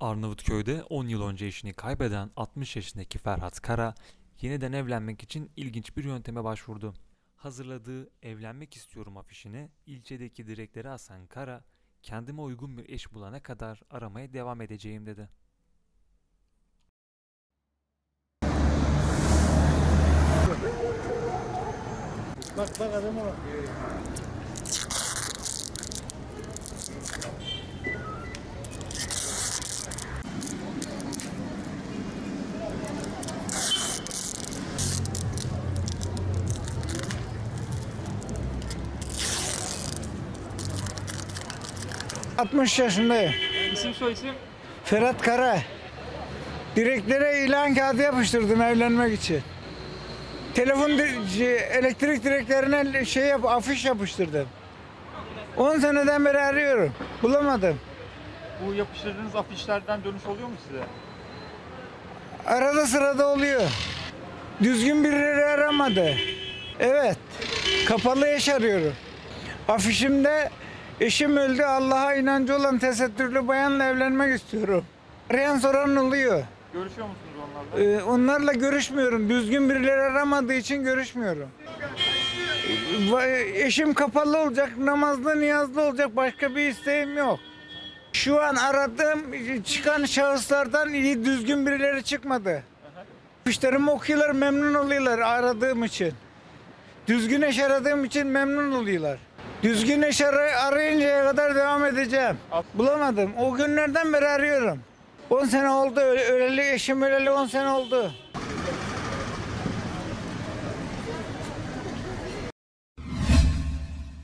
Arnavutköy'de 10 yıl önce eşini kaybeden 60 yaşındaki Ferhat Kara, yeniden evlenmek için ilginç bir yönteme başvurdu. Hazırladığı evlenmek istiyorum afişini ilçedeki direklere asan Kara, kendime uygun bir eş bulana kadar aramaya devam edeceğim dedi. Bak bak adama. ...60 yaşındayım. İsim soy isim? Ferhat Kara. Direklere ilan kağıdı yapıştırdım evlenmek için. Telefon şey, elektrik direklerine şey yap, afiş yapıştırdım. 10 seneden beri arıyorum. Bulamadım. Bu yapıştırdığınız afişlerden dönüş oluyor mu size? Arada sırada oluyor. Düzgün birileri aramadı. Evet. Kapalı eş arıyorum. Afişimde eşim öldü Allah'a inancı olan tesettürlü bayanla evlenmek istiyorum. Arayan soran oluyor. Görüşüyor musunuz onlarla? Ee, onlarla görüşmüyorum. Düzgün birileri aramadığı için görüşmüyorum. Eşim kapalı olacak, namazlı niyazlı olacak. Başka bir isteğim yok. Şu an aradığım çıkan şahıslardan iyi düzgün birileri çıkmadı. Müşterimi okuyorlar, memnun oluyorlar aradığım için. Düzgün eş aradığım için memnun oluyorlar. Düzgün eş ar- arayıncaya kadar devam edeceğim. Bulamadım. O günlerden beri arıyorum. 10 sene oldu. Öyle- Öleli eşim öleli 10 sene oldu.